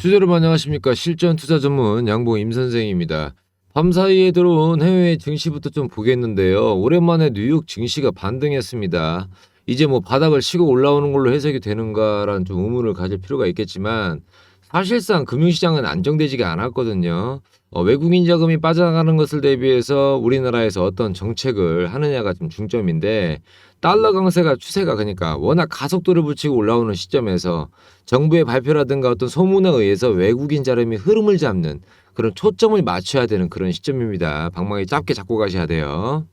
투자 여러분 안녕하십니까 실전 투자 전문 양봉 임 선생입니다. 밤 사이에 들어온 해외 증시부터 좀 보겠는데요. 오랜만에 뉴욕 증시가 반등했습니다. 이제 뭐 바닥을 치고 올라오는 걸로 해석이 되는가라는 좀 의문을 가질 필요가 있겠지만 사실상 금융시장은 안정되지가 않았거든요. 어, 외국인 자금이 빠져나가는 것을 대비해서 우리나라에서 어떤 정책을 하느냐가 좀 중점인데 달러 강세가 추세가 그러니까 워낙 가속도를 붙이고 올라오는 시점에서 정부의 발표라든가 어떤 소문에 의해서 외국인 자금이 흐름을 잡는 그런 초점을 맞춰야 되는 그런 시점입니다. 방망이 짧게 잡고 가셔야 돼요.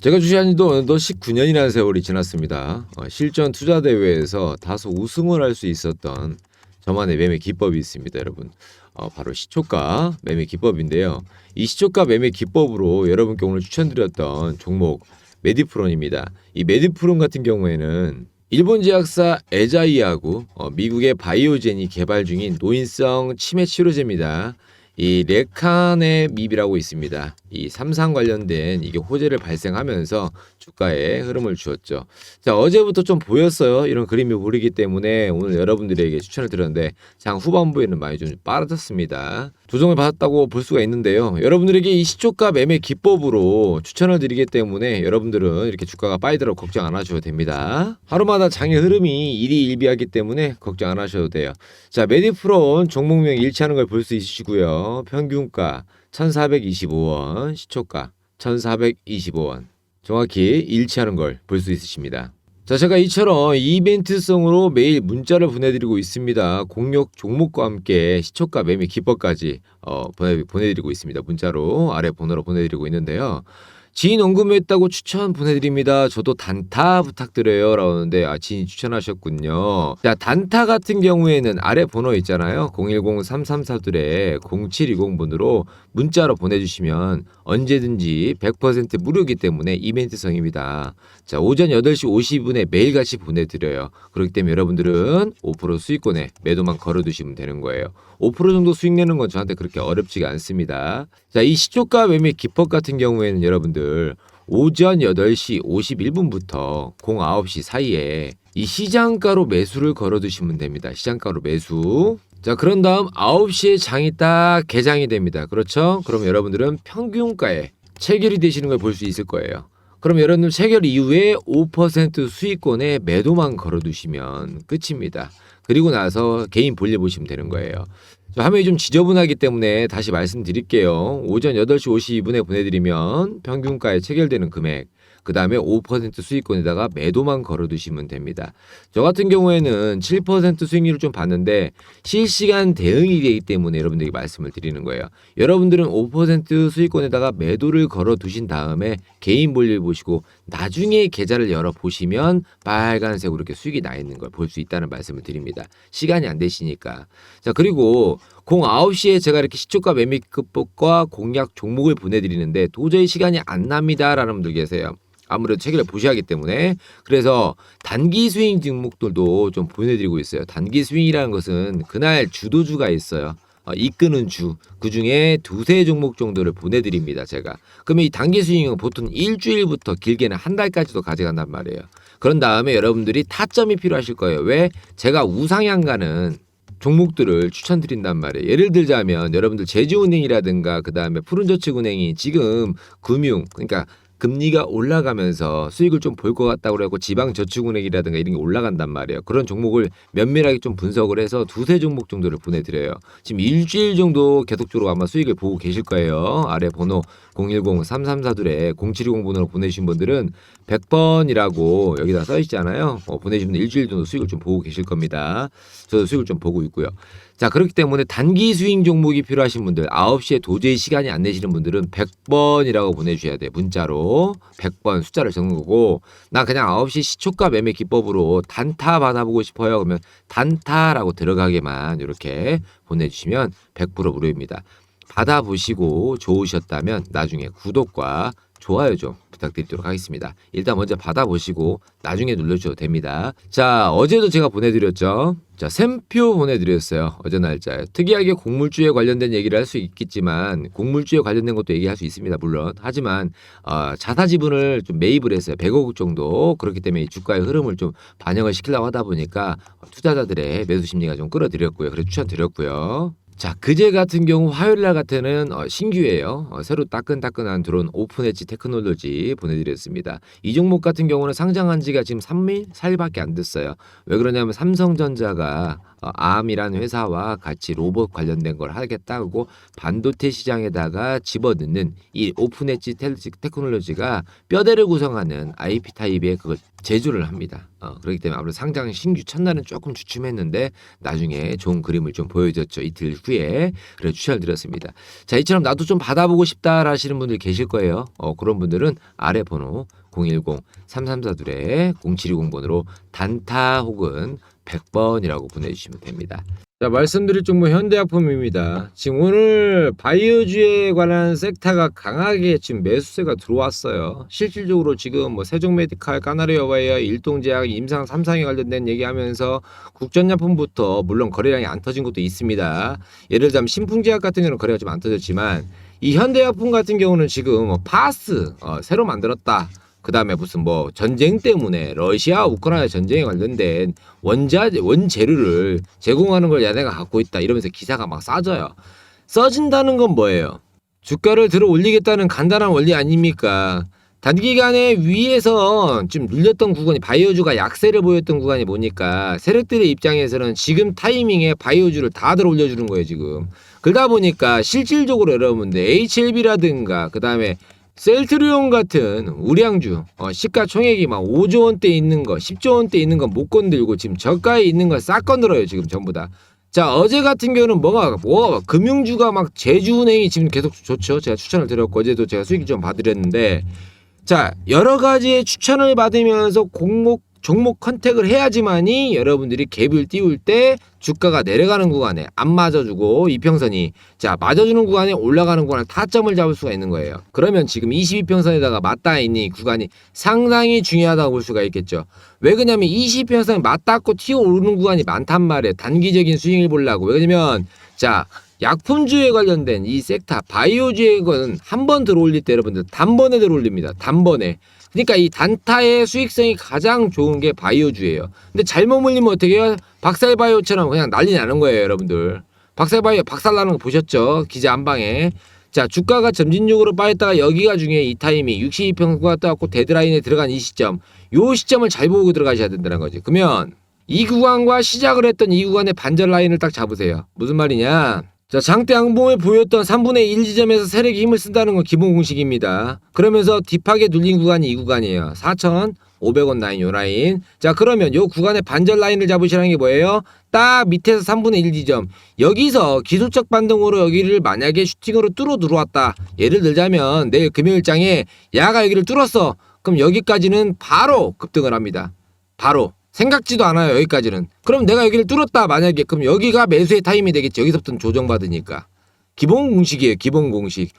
제가 주시한 지도 어느덧 19년이라는 세월이 지났습니다. 어, 실전 투자 대회에서 다소 우승을 할 수 있었던 저만의 매매 기법이 있습니다, 여러분. 어, 바로 시초가 매매 기법인데요. 이 시초가 매매 기법으로 여러분께 오늘 추천드렸던 종목 메디프론입니다. 이 메디프론 같은 경우에는 일본 제약사 에자이하고 어, 미국의 바이오젠이 개발 중인 노인성 치매 치료제입니다. 이 레칸의 밉이라고 있습니다. 이 삼상 관련된 이게 호재를 발생하면서 주가에 흐름을 주었죠. 자 어제부터 좀 보였어요. 이런 그림이 보이기 때문에 오늘 여러분들에게 추천을 드렸는데 장 후반부에는 많이 좀 빠졌습니다. 조정을 받았다고 볼 수가 있는데요. 여러분들에게 이 시초가 매매 기법으로 추천을 드리기 때문에 여러분들은 이렇게 주가가 빠지더라도 걱정 안 하셔도 됩니다. 하루마다 장의 흐름이 일희일비하기 때문에 걱정 안 하셔도 돼요. 자 메디프론 종목명 일치하는 걸 볼 수 있으시고요. 평균가 1425원, 시초가 1425원. 정확히 일치하는 걸 볼 수 있으십니다. 자, 제가 이처럼 이벤트성으로 매일 문자를 보내드리고 있습니다. 공략 종목과 함께 시초가 매매 기법까지 어, 보내, 보내드리고 있습니다. 문자로 아래 번호로 보내드리고 있는데요. 지인 언급했다고 추천 보내드립니다. 저도 단타 부탁드려요. 라는데 아 지인 추천하셨군요. 자 단타 같은 경우에는 아래 번호 있잖아요. 010-3342-0720번으로 문자로 보내주시면 언제든지 100% 무료이기 때문에 이벤트성입니다. 자 오전 8시 50분에 매일같이 보내드려요. 그렇기 때문에 여러분들은 5% 수익권에 매도만 걸어두시면 되는 거예요. 5% 정도 수익 내는 건 저한테 그렇게 어렵지가 않습니다. 자, 이 시초가 매매 기법 같은 경우에는 여러분들 오전 8시 51분부터 09시 사이에 이 시장가로 매수를 걸어두시면 됩니다. 시장가로 매수. 자, 그런 다음 9시에 장이 딱 개장이 됩니다. 그렇죠? 그럼 여러분들은 평균가에 체결이 되시는 걸 볼 수 있을 거예요. 그럼 여러분들 체결 이후에 5% 수익권에 매도만 걸어두시면 끝입니다. 그리고 나서 개인 볼일 보시면 되는 거예요. 저 화면이 좀 지저분하기 때문에 다시 말씀드릴게요. 오전 8시 52분에 보내드리면 평균가에 체결되는 금액, 그 다음에 5% 수익권에다가 매도만 걸어두시면 됩니다. 저 같은 경우에는 7% 수익률을 좀 봤는데 실시간 대응이 되기 때문에 여러분들에게 말씀을 드리는 거예요. 여러분들은 5% 수익권에다가 매도를 걸어두신 다음에 개인 볼일 보시고 나중에 계좌를 열어 보시면 빨간색으로 이렇게 수익이 나 있는 걸 볼 수 있다는 말씀을 드립니다. 시간이 안 되시니까. 자, 그리고 09시에 제가 이렇게 시초가 매매급법과 공략 종목을 보내드리는데 도저히 시간이 안 납니다라는 분들 계세요. 아무래도 책을 보셔야 하기 때문에 그래서 단기 스윙 종목들도 좀 보내드리고 있어요. 단기 스윙이라는 것은 그날 주도주가 있어요. 어, 이끄는 주, 그 중에 두세 종목 정도를 보내드립니다, 제가. 그러면 이 단기 스윙은 보통 일주일부터 길게는 한 달까지도 가져간단 말이에요. 그런 다음에 여러분들이 타점이 필요하실 거예요. 왜? 제가 우상향 가는 종목들을 추천드린단 말이에요. 예를 들자면 여러분들 제주은행이라든가 그 다음에 푸른저축은행이 지금 금융 그러니까 금리가 올라가면서 수익을 좀 볼 것 같다고 그러고 지방저축은행이라든가 이런 게 올라간단 말이에요. 그런 종목을 면밀하게 좀 분석을 해서 두세 종목 정도를 보내드려요. 지금 일주일 정도 계속적으로 아마 수익을 보고 계실 거예요. 아래 번호 010-3342에 0720번으로 보내주신 분들은 100번이라고 여기다 써 있잖아요. 어, 보내주시면 일주일 정도 수익을 좀 보고 계실 겁니다. 저도 수익을 좀 보고 있고요. 자, 그렇기 때문에 단기 스윙 종목이 필요하신 분들, 9시에 도저히 시간이 안 되시는 분들은 100번이라고 보내주셔야 돼요. 문자로. 100번 숫자를 적는 거고, 나 그냥 9시 시초가 매매 기법으로 단타 받아보고 싶어요. 그러면 단타라고 들어가게만 이렇게 보내주시면 100% 무료입니다. 받아보시고 좋으셨다면 나중에 구독과 좋아요 좀 부탁드리도록 하겠습니다. 일단 먼저 받아보시고 나중에 눌러주셔도 됩니다. 자, 어제도 제가 보내드렸죠. 자, 샘표 보내드렸어요. 어제 날짜에. 특이하게 곡물주에 관련된 얘기를 할 수 있겠지만, 곡물주에 관련된 것도 얘기할 수 있습니다. 물론. 하지만, 어, 자사 지분을 좀 매입을 했어요. 100억 정도. 그렇기 때문에 이 주가의 흐름을 좀 반영을 시키려고 하다 보니까 투자자들의 매수 심리가 좀 끌어들였고요. 그래서 추천드렸고요. 자, 그제 같은 경우 화요일 날 같은 어, 신규예요. 어, 새로 따끈따끈한 드론 오픈 엣지 테크놀로지 보내드렸습니다. 이 종목 같은 경우는 상장한 지가 지금 3일, 4일밖에 안 됐어요. 왜 그러냐면 삼성전자가 어, 암이라는 회사와 같이 로봇 관련된 걸 하겠다고 반도체 시장에다가 집어넣는 이 오픈 엣지 테- 테크놀로지가 뼈대를 구성하는 IP 타입의 그걸 제조를 합니다. 어, 그렇기 때문에 아무래도 상장 신규 첫날은 조금 주춤했는데 나중에 좋은 그림을 좀 보여줬죠. 이틀 후에 그래서 추천을 드렸습니다. 자 이처럼 나도 좀 받아보고 싶다 하시는 분들 계실 거예요. 어, 그런 분들은 아래 번호 010-3342-0720번으로 단타 혹은 100번이라고 보내주시면 됩니다. 자 말씀드릴 종목 현대약품입니다. 지금 오늘 바이오주에 관한 섹터가 강하게 지금 매수세가 들어왔어요. 실질적으로 지금 뭐 세종메디칼, 까나리어바이어, 일동제약, 임상 3상에 관련된 얘기하면서 국전약품부터 물론 거래량이 안 터진 것도 있습니다. 예를 들자면 신풍제약 같은 경우는 거래가 좀 안 터졌지만 이 현대약품 같은 경우는 지금 뭐 파스 어, 새로 만들었다. 그 다음에 무슨 뭐 전쟁 때문에 러시아 우크라이나 전쟁에 관련된 원자 원재료를 제공하는 걸 얘네가 갖고 있다 이러면서 기사가 막 싸져요. 써진다는 건 뭐예요? 주가를 들어 올리겠다는 간단한 원리 아닙니까? 단기간에 위에서 좀 눌렸던 구간이 바이오주가 약세를 보였던 구간이 뭐니까 세력들의 입장에서는 지금 타이밍에 바이오주를 다 들어 올려주는 거예요 지금 그러다 보니까 실질적으로 여러분들 HLB라든가 그 다음에 셀트리온 같은 우량주 어, 시가총액이 막 5조 원대 있는 거 10조 원대 있는 거 못 건들고 지금 저가에 있는 거 싹 건들어요 지금 전부 다. 자 어제 같은 경우는 뭐가 뭐 금융주가 막 제주은행이 지금 계속 좋죠. 제가 추천을 드렸고 어제도 제가 수익 좀 받으렸는데 자 여러 가지의 추천을 받으면서 공목 종목 컨택을 해야지만이 여러분들이 갭을 띄울 때 주가가 내려가는 구간에 안 맞아주고 이평선이 자 맞아주는 구간에 올라가는 구간에 타점을 잡을 수가 있는 거예요. 그러면 지금 22평선에다가 맞닿아 있는 이 구간이 상당히 중요하다고 볼 수가 있겠죠. 왜 그러냐면 20평선에 맞닿고 튀어 오르는 구간이 많단 말이에요. 단기적인 스윙을 보려고. 왜 그러냐면 자 약품주에 관련된 이 섹터 바이오주의 거는 한 번 들어올릴 때 여러분들 단번에 들어올립니다. 단번에. 그러니까 이 단타의 수익성이 가장 좋은 게 바이오주예요. 근데 잘못 물리면 어떻게 해요? 박살바이오처럼 그냥 난리 나는 거예요, 여러분들. 박살바이오 박살 나는 거 보셨죠? 기자 한 방에. 자, 주가가 점진적으로 빠졌다가 여기가 중요해. 이 타이밍 62평가 떠갖고 데드라인에 들어간 이 시점. 요 시점을 잘 보고 들어가셔야 된다는 거지. 그러면 이 구간과 시작을 했던 이 구간의 반절 라인을 딱 잡으세요. 무슨 말이냐? 자, 장대 양봉에 보였던 3분의 1 지점에서 세력이 힘을 쓴다는 건 기본 공식입니다. 그러면서 딥하게 눌린 구간이 이 구간이에요. 4,500원 라인 요 라인. 자, 그러면 요 구간의 반절 라인을 잡으시라는 게 뭐예요? 딱 밑에서 3분의 1 지점. 여기서 기술적 반등으로 여기를 만약에 슈팅으로 뚫어 들어왔다. 예를 들자면 내일 금요일장에 야가 여기를 뚫었어. 그럼 여기까지는 바로 급등을 합니다. 바로. 생각지도 않아요 여기까지는. 그럼 내가 여기를 뚫었다 만약에. 그럼 여기가 매수의 타임이 되겠지. 여기서부터는 조정받으니까. 기본 공식이에요 기본 공식.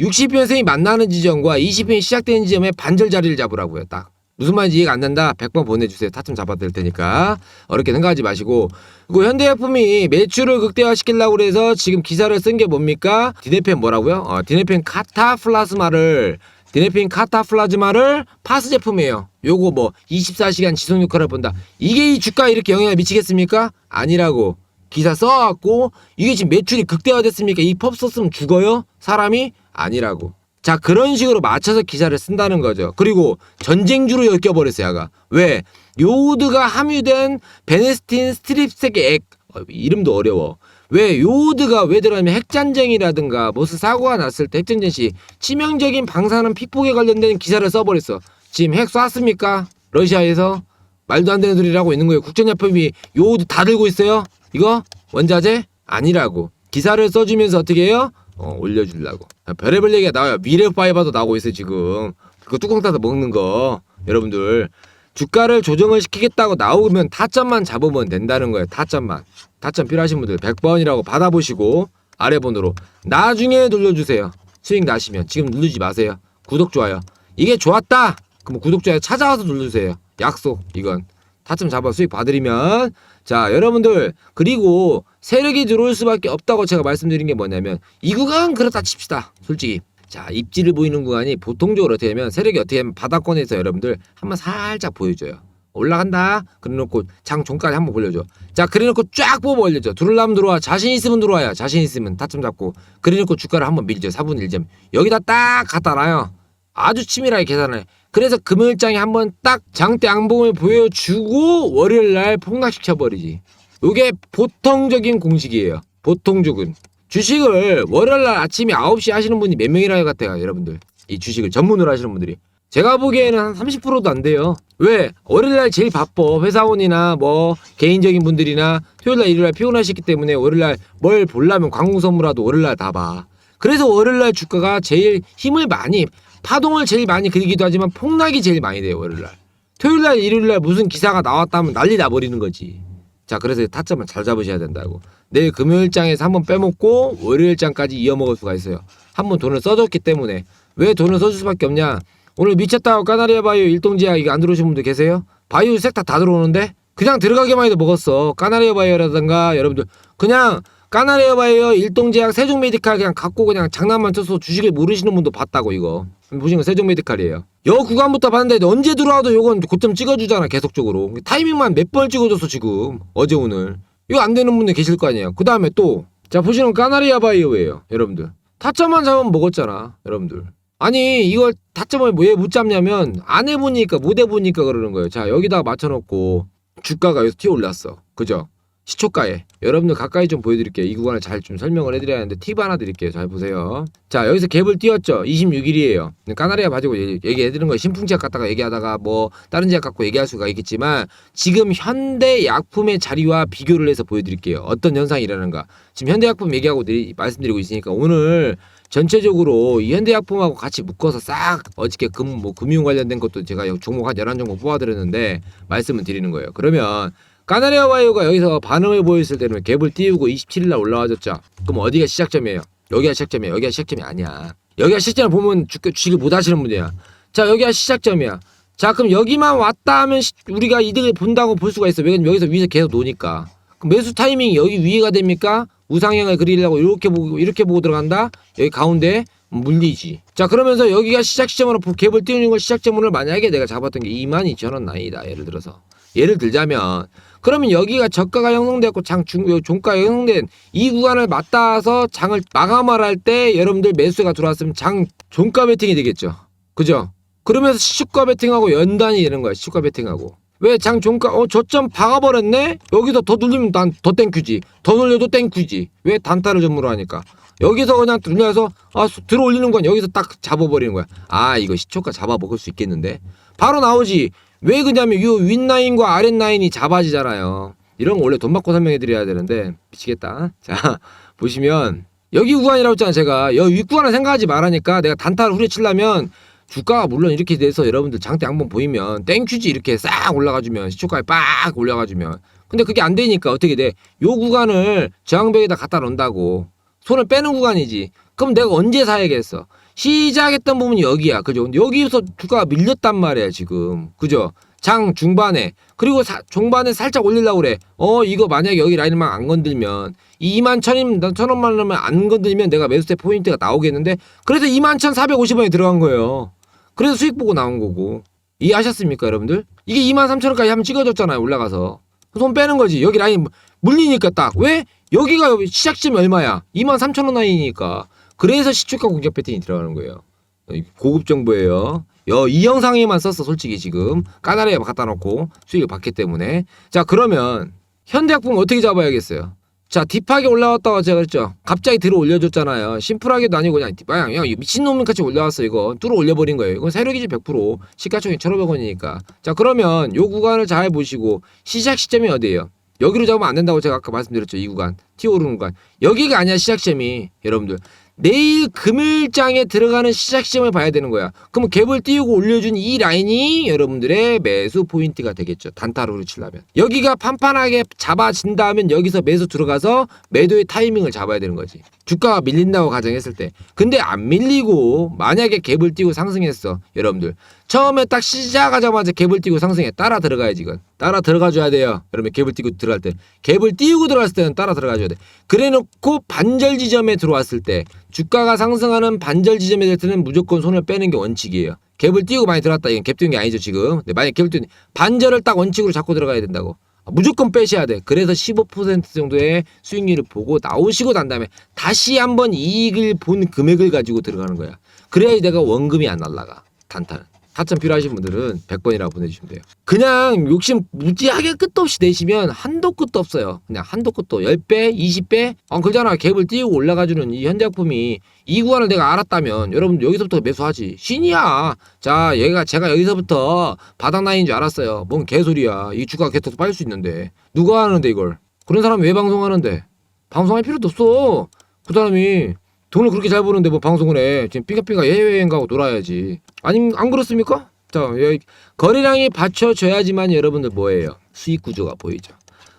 60편선이 만나는 지점과 20편이 시작되는 지점에 반절 자리를 잡으라고요 딱. 무슨 말인지 이해가 안 된다? 100번 보내주세요. 타점 잡아드릴 테니까. 어렵게 생각하지 마시고. 그리고 현대제품이 매출을 극대화시키려고 그래서 지금 기사를 쓴 게 뭡니까? 디네펜 뭐라고요? 어, 디네펜 카타플라스마를 디네핀 카타플라즈마를 파스 제품이에요. 요거 뭐 24시간 지속 효과를 본다. 이게 이 주가에 이렇게 영향을 미치겠습니까? 아니라고. 기사 써갖고 이게 지금 매출이 극대화됐습니까? 이 펍 썼으면 죽어요? 사람이? 아니라고. 자 그런 식으로 맞춰서 기사를 쓴다는 거죠. 그리고 전쟁주로 엮여버렸어요. 야가. 왜? 요오드가 함유된 베네스틴 스트립색의 액. 어, 이름도 어려워. 왜 요오드가 왜 들어가면 핵전쟁이라든가 무슨 사고가 났을 때 핵전쟁 시 치명적인 방사능 피폭에 관련된 기사를 써버렸어. 지금 핵 쐈습니까? 러시아에서 말도 안 되는 소리라고 있는 거예요. 국제협협이 요오드 다 들고 있어요. 이거 원자재 아니라고 기사를 써주면서 어떻게 해요? 어, 올려주려고 별의별 얘기가 나와요. 미래 파이바도 나오고 있어요 지금. 그거 뚜껑 따서 먹는 거 여러분들 주가를 조정을 시키겠다고 나오면 타점만 잡으면 된다는 거예요. 타점만. 타점 필요하신 분들 100번이라고 받아보시고 아래 번호로 나중에 눌러주세요. 수익 나시면 지금 누르지 마세요. 구독 좋아요. 이게 좋았다. 그럼 구독자에 찾아와서 눌러주세요. 약속 이건 타점 잡아 수익 봐드리면 자 여러분들 그리고 세력이 들어올 수밖에 없다고 제가 말씀드린 게 뭐냐면 이 구간 그렇다 칩시다. 솔직히 자 입지를 보이는 구간이 보통적으로 어떻게 하면 세력이 어떻게 하면 바닥권에서 여러분들 한번 살짝 보여줘요. 올라간다. 그래놓고 장 종까지 한번 벌려줘. 자, 그래놓고 쫙 뽑아 올려줘. 들어오려면 들어와. 자신 있으면 들어와요. 자신 있으면 타점 잡고. 그래놓고 주가를 한번 밀죠. 4분의 1점. 여기다 딱 갖다 놔요. 아주 치밀하게 계산을 해. 그래서 금요일장에 한번 딱 장대 양봉을 보여주고 월요일 날 폭락시켜버리지. 요게 보통적인 공식이에요. 보통적은. 주식을 월요일 날 아침에 9시 하시는 분이 몇 명이라 같아요, 여러분들. 이 주식을 전문으로 하시는 분들이. 제가 보기에는 한 30%도 안 돼요. 왜? 월요일날 제일 바빠. 회사원이나 뭐 개인적인 분들이나 토요일날 일요일날 피곤하시기 때문에 월요일날 뭘 보려면 광고 선물라도 월요일날 다 봐. 그래서 월요일날 주가가 제일 힘을 많이 파동을 제일 많이 그리기도 하지만 폭락이 제일 많이 돼요 월요일날. 토요일날 일요일날 무슨 기사가 나왔다면 난리 나버리는 거지. 자 그래서 타점을 잘 잡으셔야 된다고. 내일 금요일장에서 한번 빼먹고 월요일장까지 이어먹을 수가 있어요. 한번 돈을 써줬기 때문에 왜 돈을 써줄 수밖에 없냐? 오늘 미쳤다고 까나리아 바이오 일동제약 이거 안 들어오신 분들 계세요? 바이오 섹터 다 들어오는데 그냥 들어가기만 해도 먹었어. 까나리아 바이오라든가 여러분들 그냥 까나리아 바이오 일동제약 세종메디칼 그냥 갖고 그냥 장난만 쳐서 주식을 모르시는 분도 봤다고 이거. 보시는 거 세종메디칼이에요. 여 구간부터 봤는데 언제 들어와도 요건 고점 찍어주잖아 계속적으로. 타이밍만 몇 번 찍어줬어 지금 어제 오늘. 이거 안 되는 분들 계실 거 아니에요. 그 다음에 또 자 보시는 까나리아 바이오예요 여러분들. 타점만 잡으면 먹었잖아 여러분들. 아니 이걸 타점을 왜 못 잡냐면 안 해보니까 못 해보니까 그러는 거예요. 자 여기다가 맞춰놓고 주가가 여기서 튀어 올랐어. 그죠? 시초가에 여러분들 가까이 좀 보여드릴게요. 이 구간을 잘 좀 설명을 해드려야 하는데 팁 하나 드릴게요. 잘 보세요. 자 여기서 갭을 띄웠죠. 26일이에요. 까나리아 가지고 얘기- 얘기해드리는 거예요. 신풍제약 갖다가 얘기하다가 뭐 다른 제약 갖고 얘기할 수가 있겠지만 지금 현대 약품의 자리와 비교를 해서 보여드릴게요. 어떤 현상이 일어나는가. 지금 현대 약품 얘기하고 드리- 말씀드리고 있으니까 오늘 전체적으로 이 현대약품하고 같이 묶어서 싹 어저께 금, 뭐 금융 관련된 것도 제가 종목 한 11종목 뽑아드렸는데 말씀을 드리는 거예요. 그러면 까나리아 바이오가 여기서 반응을 보였을 때는 갭을 띄우고 27일날 올라와줬죠. 그럼 어디가 시작점이에요? 여기가 시작점이야. 여기가 시작점이 아니야. 여기가 시작점을 보면 주, 주식을 못 하시는 분이야. 자 여기가 시작점이야. 자 그럼 여기만 왔다 하면 시- 우리가 이득을 본다고 볼 수가 있어. 왜냐면 여기서 위에서 계속 노니까. 그럼 매수 타이밍이 여기 위에가 됩니까? 우상향을 그리려고 이렇게 보고 이렇게 보고 들어간다. 여기 가운데 물리지. 자 그러면서 여기가 시작 시점으로 갭을 띄우는 걸 시작 점으로 만약에 내가 잡았던 게 22,000원 나이다. 예를 들어서 예를 들자면 그러면 여기가 저가가 형성되었고 장 중, 요 종가가 형성된 이 구간을 맞닿아서 장을 마감을 할 때 여러분들 매수가 들어왔으면 장 종가 베팅이 되겠죠. 그죠? 그러면서 시초가 베팅하고 연단이 되는 거야. 시초가 베팅하고. 왜 장 종가 어 저점 박아버렸네? 여기서 더 눌리면 난 더 땡큐지. 더 눌려도 땡큐지. 왜 단타를 전무로 하니까. 여기서 그냥 눌려서 아 수- 들어 올리는 건 여기서 딱 잡아버리는 거야. 아 이거 시초가 잡아먹을 수 있겠는데. 바로 나오지. 왜 그냐면 요 윗라인과 아랫라인이 잡아지잖아요. 이런 거 원래 돈 받고 설명해 드려야 되는데 미치겠다. 자 보시면 여기 구간이라고 했잖아 제가 여기 윗구간을 생각하지 말라니까 내가 단타를 후려치려면 주가가 물론 이렇게 돼서 여러분들 장대 한번 보이면 땡큐지 이렇게 싹 올라가주면 시초가에 빡 올라가주면. 근데 그게 안 되니까 어떻게 돼? 요 구간을 저항벽에다 갖다 놓는다고. 손을 빼는 구간이지. 그럼 내가 언제 사야겠어? 시작했던 부분이 여기야. 그죠? 근데 여기서 주가가 밀렸단 말이야 지금. 그죠? 장 중반에. 그리고 사, 중반에 살짝 올리려고 그래. 어 이거 만약에 여기 라인만 안 건들면 2만 천이면 천 원만 원만 안 건들면 내가 매수세 포인트가 나오겠는데? 그래서 2만 천 450원에 들어간 거예요 그래서 수익 보고 나온 거고. 이해하셨습니까 여러분들? 이게 2만 3천 원까지 한번 찍어줬잖아요 올라가서. 손 빼는 거지. 여기 라인 물리니까 딱. 왜? 여기가 시작점이 얼마야? 2만 3천 원 라인이니까. 그래서 시초가 공격 패턴이 들어가는 거예요. 고급 정보예요. 여, 이 영상에만 썼어 솔직히 지금. 까나리에 갖다 놓고 수익을 받기 때문에. 자 그러면 현대약품 어떻게 잡아야겠어요 자 딥하게 올라왔다가 제가 그랬죠. 갑자기 들어 올려줬잖아요. 심플하게도 아니고 그냥 그냥, 그냥 미친놈 같이 올라왔어 이거. 뚫어 올려버린 거예요. 이건 세력이지 100% 시가총액 1,500원이니까. 자 그러면 요 구간을 잘 보시고 시작 시점이 어디예요? 여기로 잡으면 안 된다고 제가 아까 말씀드렸죠 이 구간. 튀어 오르는 구간. 여기가 아니야 시작 시점이 여러분들 내일 금일장에 들어가는 시작 시점을 봐야 되는 거야. 그러면 갭을 띄우고 올려준 이 라인이 여러분들의 매수 포인트가 되겠죠. 단타로를 치려면. 여기가 판판하게 잡아진다면 여기서 매수 들어가서 매도의 타이밍을 잡아야 되는 거지. 주가가 밀린다고 가정했을 때. 근데 안 밀리고 만약에 갭을 띄고 상승했어. 여러분들. 처음에 딱 시작하자마자 갭을 띄고 상승해. 따라 들어가야지 이건. 따라 들어가 줘야 돼요. 여러분 갭을 띄고 들어갈 때. 갭을 띄우고 들어갔을 때는 따라 들어가 줘야 돼. 그래 놓고 반절 지점에 들어왔을 때 주가가 상승하는 반절 지점에 될 때는 무조건 손을 빼는 게 원칙이에요. 갭을 띄우고 많이 들어갔다. 이건 갭 띄운 게 아니죠, 지금. 근데 만약 갭을 띄운 반절을 딱 원칙으로 잡고 들어가야 된다고. 무조건 빼셔야 돼. 그래서 15% 정도의 수익률을 보고 나오시고 난 다음에 다시 한번 이익을 본 금액을 가지고 들어가는 거야. 그래야지 내가 원금이 안 날라가. 단타는. 타점 필요하신 분들은 100번이라고 보내주시면 돼요. 그냥 욕심 무지하게 끝도 없이 내시면 한도 끝도 없어요. 그냥 한도 끝도 10배, 20배? 어, 그잖아. 갭을 띄우고 올라가주는 이 현대약품이 이 구간을 내가 알았다면 여러분 여기서부터 매수하지. 신이야. 자, 얘가 제가 여기서부터 바닥 라인인 줄 알았어요. 뭔 개소리야. 이 주가 계속 빠질 수 있는데. 누가 하는데 이걸? 그런 사람 왜 방송하는데? 방송할 필요도 없어. 그 사람이 돈을 그렇게 잘 버는데 뭐 방송을 해. 지금 삐까삐까 해외여행 가고 놀아야지. 아니 안 그렇습니까? 자, 거래량이 받쳐져야지만 여러분들 뭐예요? 수익 구조가 보이죠.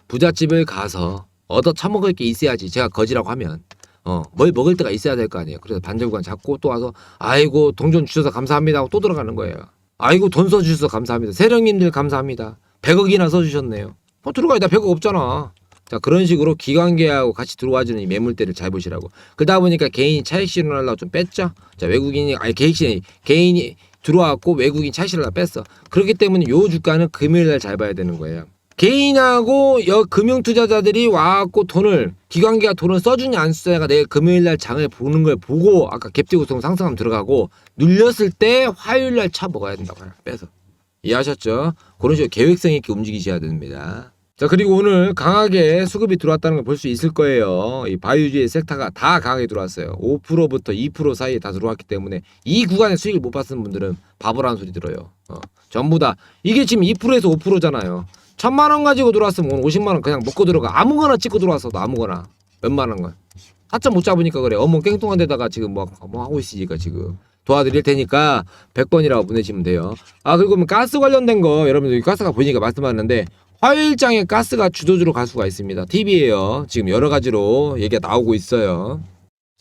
부잣집을 가서 얻어 처먹을 게 있어야지. 제가 거지라고 하면 어, 뭘 먹을 때가 있어야 될 거 아니에요. 그래서 반절구간 잡고 또 와서 아이고 돈좀 주셔서 감사합니다 하고 또 들어가는 거예요. 아이고 돈 써주셔서 감사합니다. 세령님들 감사합니다. 100억이나 써주셨네요. 어, 들어가야 돼. 100억 없잖아. 자 그런 식으로 기관계하고 같이 들어와주는 이 매물대를 잘 보시라고. 그러다 보니까 개인이 차익 실현하려고 좀 뺐죠. 자 외국인이 아니 개인 실 개인이 들어왔고 외국인 차익 실현을 뺐어. 그렇기 때문에 요 주가는 금요일날 잘 봐야 되는 거예요. 개인하고 여 금융 투자자들이 와갖고 돈을 기관계가 돈을 써주냐 안 써냐가 내일 금요일날 장을 보는 걸 보고 아까 갭지고 상승하면 들어가고 눌렸을 때 화요일날 차 먹어야 된다고요. 빼서 이해하셨죠? 그런 식으로 계획성 있게 움직이셔야 됩니다. 자 그리고 오늘 강하게 수급이 들어왔다는 걸 볼 수 있을 거예요. 이 바이오주의 섹터가 다 강하게 들어왔어요. 5%부터 2% 사이에 다 들어왔기 때문에 이 구간에 수익을 못 봤는 분들은 바보라는 소리 들어요. 어, 전부 다 이게 지금 2%에서 5%잖아요. 천만 원 가지고 들어왔으면 오늘 50만 원 그냥 먹고 들어가 아무거나 찍고 들어왔어도 아무거나 원 건. 타점 못 잡으니까 그래. 어머 깽통한 데다가 지금 뭐, 뭐 하고 있으니까 지금. 도와드릴 테니까 100번이라고 보내시면 돼요. 아 그리고 뭐 가스 관련된 거 여러분들 가스가 보이니까 말씀하는데 화요일장에 가스가 주도주로 갈 수가 있습니다. TV에요. 지금 여러 가지로 얘기가 나오고 있어요.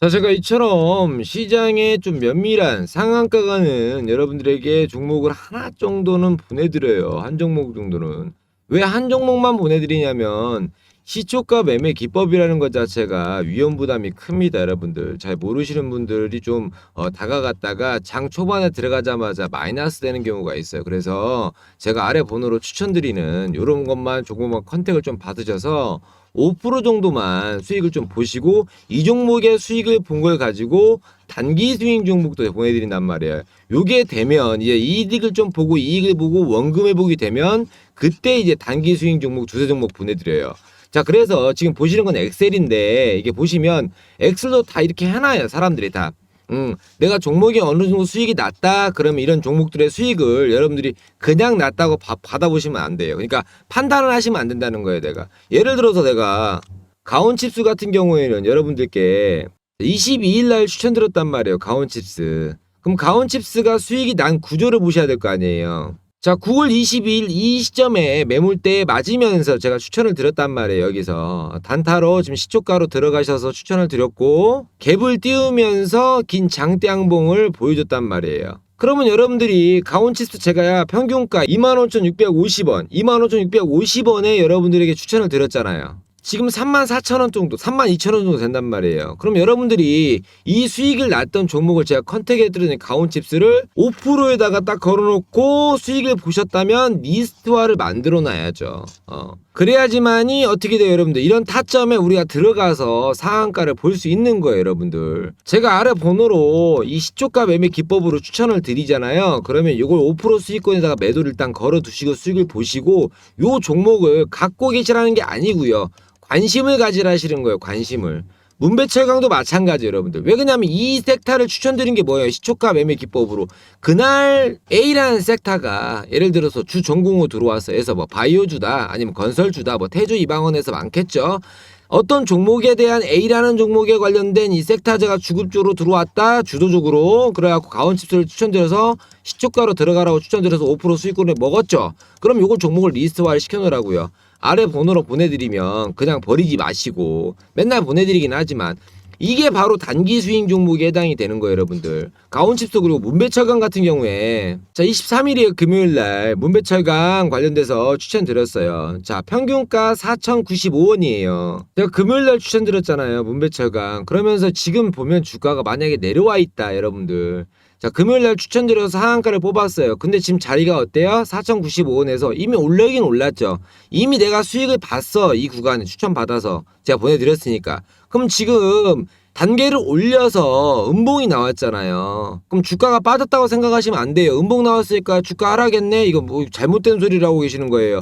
자, 제가 이처럼 시장에 좀 면밀한 상한가 가는 여러분들에게 종목을 하나 정도는 보내드려요. 한 종목 정도는. 왜 한 종목만 보내드리냐면 시초가 매매 기법이라는 것 자체가 위험 부담이 큽니다, 여러분들. 잘 모르시는 분들이 좀 어, 다가갔다가 장 초반에 들어가자마자 마이너스 되는 경우가 있어요. 그래서 제가 아래 번호로 추천드리는 이런 것만 조금만 컨택을 좀 받으셔서 5% 정도만 수익을 좀 보시고 이 종목의 수익을 본 걸 가지고 단기 수익 종목도 보내드린단 말이에요. 요게 되면 이제 이익을 좀 보고 이익을 보고 원금을 보게 되면 그때 이제 단기 수익 종목 두세 종목 보내드려요. 자, 그래서 지금 보시는 건 엑셀인데 이게 보시면 엑셀도 다 이렇게 해놔요. 사람들이 다. 음, 내가 종목이 어느 정도 수익이 낮다 그러면 이런 종목들의 수익을 여러분들이 그냥 낮다고 바, 받아보시면 안 돼요. 그러니까 판단을 하시면 안 된다는 거예요, 내가. 예를 들어서 내가 가온칩스 같은 경우에는 여러분들께 22일 날 추천드렸단 말이에요. 가온칩스. 그럼 가온칩스가 수익이 난 구조를 보셔야 될 거 아니에요. 자, 9월 22일 이 시점에 매물대에 맞으면서 제가 추천을 드렸단 말이에요, 여기서. 단타로 지금 시초가로 들어가셔서 추천을 드렸고, 갭을 띄우면서 긴 장대양봉을 보여줬단 말이에요. 그러면 여러분들이 가온치스 제가 평균가 25,650원, 25,650원에 여러분들에게 추천을 드렸잖아요. 지금 34,000원 정도, 32,000원 정도 된단 말이에요. 그럼 여러분들이 이 수익을 났던 종목을 제가 컨택해드리는 가온칩스를 5%에다가 딱 걸어놓고 수익을 보셨다면 리스트화를 만들어 놔야죠. 어. 그래야지만이 어떻게 돼요, 여러분들? 이런 타점에 우리가 들어가서 상한가를 볼 수 있는 거예요, 여러분들. 제가 아래 번호로 이 시초가 매매 기법으로 추천을 드리잖아요. 그러면 이걸 5% 수익권에다가 매도를 일단 걸어 두시고 수익을 보시고 요 종목을 갖고 계시라는 게 아니고요. 관심을 가지라시는 거예요, 관심을. 문배철강도 마찬가지 여러분들. 왜 그러냐면 이 섹터를 추천드린 게 뭐예요? 시초가 매매 기법으로. 그날 A라는 섹터가 예를 들어서 주 전공으로 들어와서 해서 뭐 바이오주다 아니면 건설주다 뭐 태주 이방원에서 많겠죠. 어떤 종목에 대한 A라는 종목에 관련된 이 섹타제가 주급주로 들어왔다 주도적으로 그래갖고 가온칩스를 추천드려서 시초가로 들어가라고 추천드려서 5% 수익권을 먹었죠. 그럼 요걸 종목을 리스트화를 시켜놓으라고요. 아래 번호로 보내드리면 그냥 버리지 마시고 맨날 보내드리긴 하지만 이게 바로 단기 스윙 종목에 해당이 되는 거예요, 여러분들. 가온칩스 그리고 문배철강 같은 경우에 자 23일이에요, 금요일 날 문배철강 관련돼서 추천드렸어요. 자 평균가 4,095원이에요. 제가 금요일 날 추천드렸잖아요, 문배철강. 그러면서 지금 보면 주가가 만약에 내려와 있다, 여러분들. 자, 금요일 날 추천드려서 상한가를 뽑았어요. 근데 지금 자리가 어때요? 4,095원에서 이미 올라긴 올랐죠. 이미 내가 수익을 봤어. 이 구간에 추천 받아서. 제가 보내드렸으니까. 그럼 지금 단계를 올려서 음봉이 나왔잖아요. 그럼 주가가 빠졌다고 생각하시면 안 돼요. 음봉 나왔으니까 주가 하락했네? 이거 뭐 잘못된 소리라고 계시는 거예요.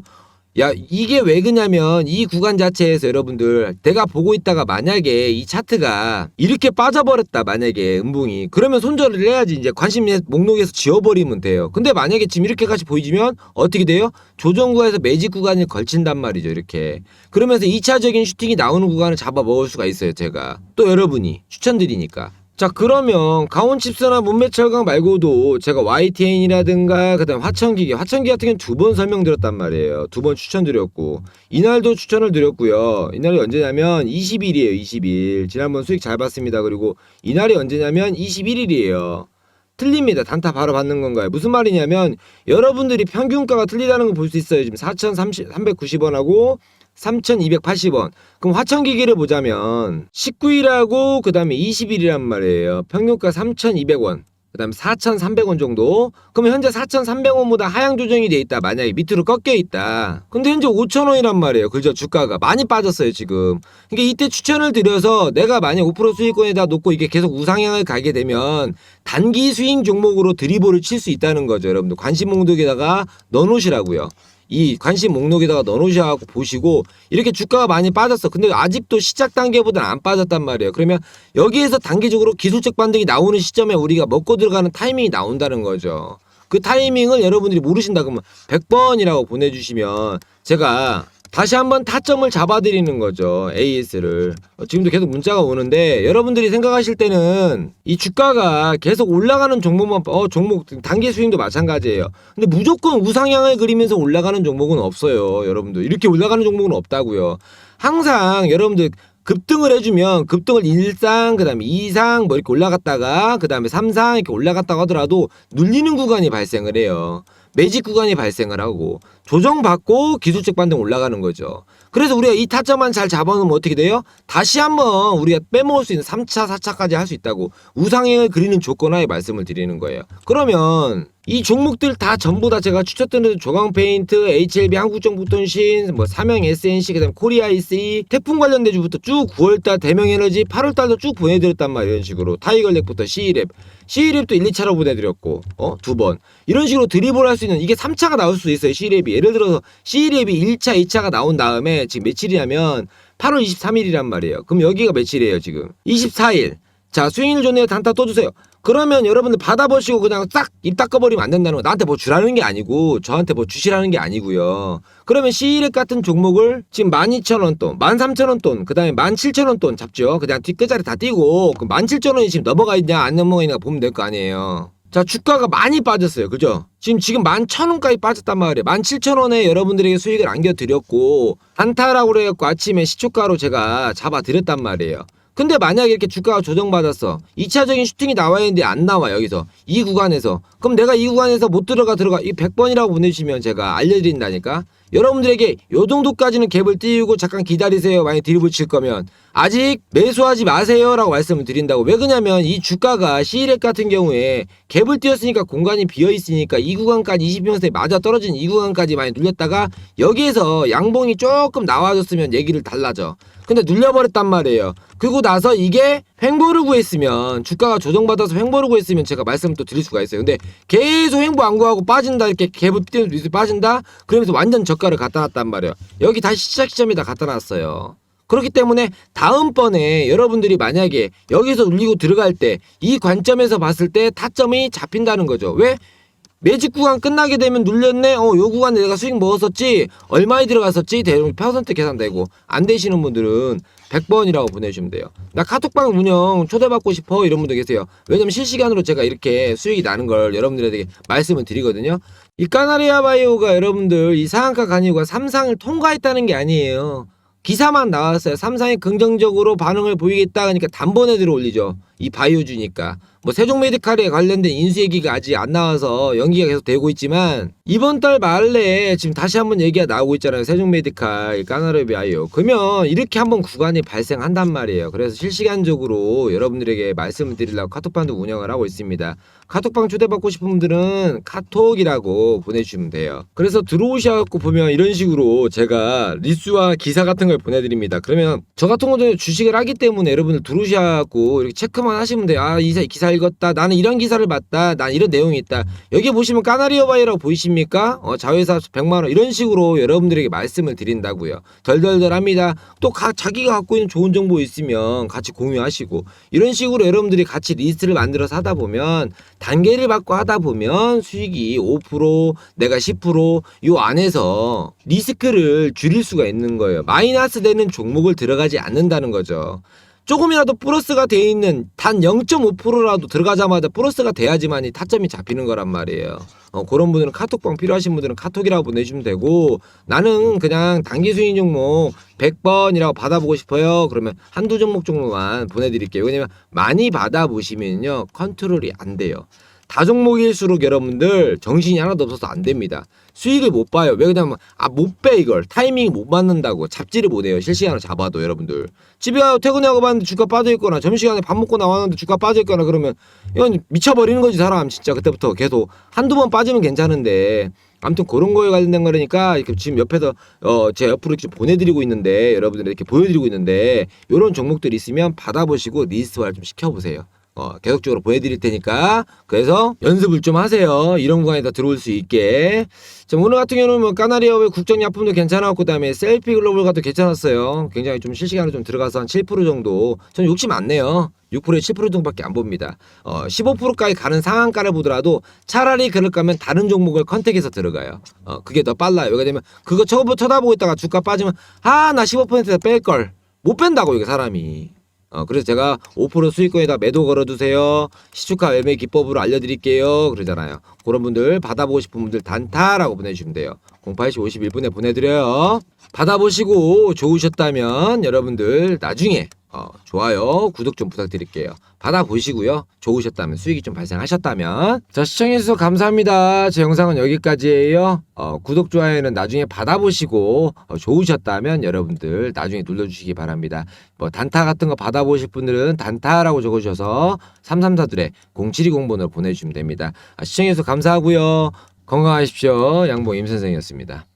야, 이게 왜 그냐면 이 구간 자체에서 여러분들 내가 보고 있다가 만약에 이 차트가 이렇게 빠져버렸다 만약에 음봉이 그러면 손절을 해야지 이제 관심 목록에서 지워버리면 돼요. 근데 만약에 지금 이렇게까지 보이지면 어떻게 돼요? 조정구에서 매직 구간이 걸친단 말이죠 이렇게. 그러면서 2차적인 슈팅이 나오는 구간을 잡아 먹을 수가 있어요 제가. 또 여러분이 추천드리니까. 자 그러면 강원칩스나 문매철강 말고도 제가 YTN이라든가 그다음 화천기기 화천기 같은 경우는 두 번 설명드렸단 말이에요. 두 번 추천드렸고 이날도 추천을 드렸고요. 이날이 언제냐면 20일이에요 20일. 지난번 수익 잘 봤습니다. 그리고 이날이 언제냐면 21일이에요. 틀립니다. 단타 바로 받는 건가요? 무슨 말이냐면 여러분들이 평균가가 틀리다는 걸 볼 수 있어요. 지금 4,390원하고 3,280원. 그럼 화천기기를 보자면 19일하고 그 다음에 20일이란 말이에요. 평균가 3,200원. 그 다음에 4,300원 정도. 그럼 현재 4,300원보다 하향 조정이 돼 있다. 만약에 밑으로 꺾여 있다. 근데 현재 5,000원이란 말이에요. 그죠? 주가가 많이 빠졌어요, 지금. 그러니까 이때 추천을 드려서 내가 만약 5% 수익권에다 놓고 이게 계속 우상향을 가게 되면 단기 스윙 종목으로 드리블을 칠 수 있다는 거죠, 여러분들. 관심 목록에다가 넣어 놓으시라고요. 이 관심 목록에다가 넣어놓으셔갖고 보시고 이렇게 주가가 많이 빠졌어. 근데 아직도 시작 단계보다는 안 빠졌단 말이에요. 그러면 여기에서 단기적으로 기술적 반등이 나오는 시점에 우리가 먹고 들어가는 타이밍이 나온다는 거죠. 그 타이밍을 여러분들이 모르신다 그러면 100번이라고 보내주시면 제가 다시 한번 타점을 잡아드리는 거죠. AS를. 어, 지금도 계속 문자가 오는데 여러분들이 생각하실 때는 이 주가가 계속 올라가는 종목만 어 종목 단기 스윙도 마찬가지예요. 근데 무조건 우상향을 그리면서 올라가는 종목은 없어요. 여러분들 이렇게 올라가는 종목은 없다고요. 항상 여러분들 급등을 해주면 급등을 1상 그다음에 2상 뭐 이렇게 올라갔다가 그다음에 3상 이렇게 올라갔다가 하더라도 눌리는 구간이 발생을 해요. 매직 구간이 발생을 하고 조정받고 기술적 반등 올라가는 거죠. 그래서 우리가 이 타점만 잘 잡아놓으면 어떻게 돼요? 다시 한번 우리가 빼먹을 수 있는 3차, 4차까지 할 수 있다고 우상행을 그리는 조건하에 말씀을 드리는 거예요. 그러면 이 종목들 다 전부 다 제가 추천드린 조강 페인트, HLB 한국정보통신, 뭐 삼영 SNC, 그다음 코리아 IC, 태풍 관련 대주부터 쭉 9월달 대명에너지, 8월달도 쭉 보내드렸단 말이에요. 이런 식으로 타이걸렉부터 C랩, C랩도 1, 2차로 보내드렸고, 어, 두 번. 이런 식으로 드리블 할수 있는 이게 3차가 나올 수 있어요. C랩이 예를 들어서 C랩이 1차, 2차가 나온 다음에 지금 며칠이냐면 8월 23일이란 말이에요. 그럼 여기가 며칠이에요 지금? 24일. 자 수익률 존에 단타 또 주세요. 그러면 여러분들 받아보시고 그냥 싹 입 닦아버리면 안 된다는 거. 나한테 뭐 주라는 게 아니고 저한테 뭐 주시라는 게 아니고요. 그러면 C일액 같은 종목을 지금 12,000원 돈, 13,000원 돈, 그 다음에 17,000원 돈 잡죠. 그냥 뒷끝자리 다 띄고 그 17,000원이 지금 넘어가 있냐 안 넘어가 있냐 보면 될 거 아니에요. 자 주가가 많이 빠졌어요. 그죠? 지금 지금 11,000원까지 빠졌단 말이에요. 17,000원에 여러분들에게 수익을 안겨드렸고 단타라고 그래갖고 아침에 시초가로 제가 잡아드렸단 말이에요. 근데 만약에 이렇게 주가가 조정받았어. 2차적인 슈팅이 나와야 되는데 안 나와, 여기서. 이 구간에서. 그럼 내가 이 구간에서 못 들어가, 들어가. 이 100번이라고 보내주시면 제가 알려드린다니까? 여러분들에게 요 정도까지는 갭을 띄우고 잠깐 기다리세요. 만약 드립을 칠 거면. 아직 매수하지 마세요. 라고 말씀을 드린다고. 왜 그냐면 이 주가가 C렉 같은 경우에 갭을 띄웠으니까 공간이 비어 있으니까 이 구간까지 20평선에 맞아 떨어진 이 구간까지 많이 눌렸다가 여기에서 양봉이 조금 나와줬으면 얘기를 달라져. 근데 눌려버렸단 말이에요. 그리고 나서 이게 횡보를 구했으면 주가가 조정받아서 횡보를 구했으면 제가 말씀을 또 드릴 수가 있어요. 근데 계속 횡보 안 구하고 빠진다 이렇게 갭을 띄우면서 빠진다 그러면서 완전 저가 를 갖다 놨단 말이에요. 여기 다시 시작 시점에다 갖다 놨어요. 그렇기 때문에 다음번에 여러분들이 만약에 여기서 눌리고 들어갈 때 이 관점에서 봤을 때 타점이 잡힌다는 거죠. 왜? 매직 구간 끝나게 되면 눌렸네. 어, 요 구간에 내가 수익 먹었었지. 얼마에 들어갔었지. 대략 퍼센트 계산되고 안 되시는 분들은 100번이라고 보내주시면 돼요. 나 카톡방 운영 초대받고 싶어 이런 분들 계세요. 왜냐면 실시간으로 제가 이렇게 수익이 나는 걸 여러분들에게 말씀을 드리거든요. 이 까나리아 바이오가 여러분들 이 상한가 간이유가 삼상을 통과했다는 게 아니에요. 기사만 나왔어요. 삼상이 긍정적으로 반응을 보이겠다 하니까 단번에 들어올리죠. 이 바이오주니까. 뭐 세종메디칼에 관련된 인수 얘기가 아직 안 나와서 연기가 계속 되고 있지만 이번 달 말에 지금 다시 한번 얘기가 나오고 있잖아요. 세종메디칼, 까나르비 바이오. 그러면 이렇게 한번 구간이 발생한단 말이에요. 그래서 실시간적으로 여러분들에게 말씀을 드리려고 카톡방도 운영을 하고 있습니다. 카톡방 초대받고 싶은 분들은 카톡이라고 보내주시면 돼요. 그래서 들어오셔갖고 보면 이런 식으로 제가 리스와 기사 같은 걸 보내드립니다. 그러면 저 같은 경우는 주식을 하기 때문에 여러분들 들어오셔갖고 이렇게 체크 만 하시면 돼요. 아, 이 사- 기사 읽었다. 나는 이런 기사를 봤다. 난 이런 내용이 있다. 여기 보시면 까나리어 바이라고 보이십니까? 어, 자회사 100만 원. 이런 식으로 여러분들에게 말씀을 드린다고요. 덜덜덜 합니다. 또 가, 자기가 갖고 있는 좋은 정보 있으면 같이 공유하시고 이런 식으로 여러분들이 같이 리스트를 만들어서 하다 보면 단계를 받고 하다 보면 수익이 5% 내가 10%요 안에서 리스크를 줄일 수가 있는 거예요. 마이너스 되는 종목을 들어가지 않는다는 거죠. 조금이라도 플러스가 돼 있는 단 0.5%라도 들어가자마자 플러스가 돼야지만이 타점이 잡히는 거란 말이에요. 어, 그런 분들은 카톡방 필요하신 분들은 카톡이라고 보내주시면 되고 나는 그냥 단기 수익 종목 100번이라고 받아보고 싶어요. 그러면 한두 종목 정도만 보내드릴게요. 왜냐면 많이 받아보시면요 컨트롤이 안 돼요. 다종목일수록 여러분들 정신이 하나도 없어서 안 됩니다. 수익을 못 봐요. 왜 그러냐면 아 못 빼 이걸 타이밍이 못 맞는다고 잡지를 못해요. 실시간으로 잡아도 여러분들 집에 가서 퇴근하고 봤는데 주가 빠져 있거나 점심시간에 밥 먹고 나왔는데 주가 빠져 있거나 그러면 이건 미쳐버리는 거지 사람 진짜 그때부터 계속 한두 번 빠지면 괜찮은데 아무튼 그런 거에 관련된 거니까 이렇게 지금 옆에서 어 제 옆으로 이렇게 보내드리고 있는데 여러분들 이렇게 보여드리고 있는데 이런 종목들이 있으면 받아보시고 리스트화를 좀 시켜보세요. 어, 계속적으로 보내드릴 테니까 그래서 연습을 좀 하세요. 이런 구간에다 들어올 수 있게. 자, 오늘 같은 경우는 뭐 까나리아의 국정약품도 괜찮았고 그다음에 셀피 글로벌가도 괜찮았어요. 굉장히 좀 실시간으로 좀 들어가서 한 7% 정도. 저는 욕심 안 내요. 6%에 7% 정도밖에 안 봅니다. 어, 15%까지 가는 상한가를 보더라도 차라리 그럴 거면 다른 종목을 컨택해서 들어가요. 어, 그게 더 빨라요. 왜냐면 그거 처음부터 쳐다보고 있다가 주가 빠지면 아, 나 15%에서 뺄 걸. 못 뺀다고 이게 사람이. 어, 그래서 제가 5% 수익권에다 매도 걸어두세요. 시초가 매매 기법으로 알려드릴게요. 그러잖아요. 그런 분들 받아보고 싶은 분들 단타라고 보내주시면 돼요. 08시 51분에 보내드려요. 받아보시고 좋으셨다면 여러분들 나중에 어, 좋아요, 구독 좀 부탁드릴게요. 받아보시고요. 좋으셨다면 수익이 좀 발생하셨다면 자 시청해주셔서 감사합니다. 제 영상은 여기까지예요. 어, 구독 좋아요는 나중에 받아보시고 어, 좋으셨다면 여러분들 나중에 눌러주시기 바랍니다. 뭐 단타 같은 거 받아보실 분들은 단타라고 적어주셔서 334둘에 0720번으로 보내주시면 됩니다. 아, 시청해주셔서 감사하고요. 건강하십시오. 양봉 임선생이었습니다.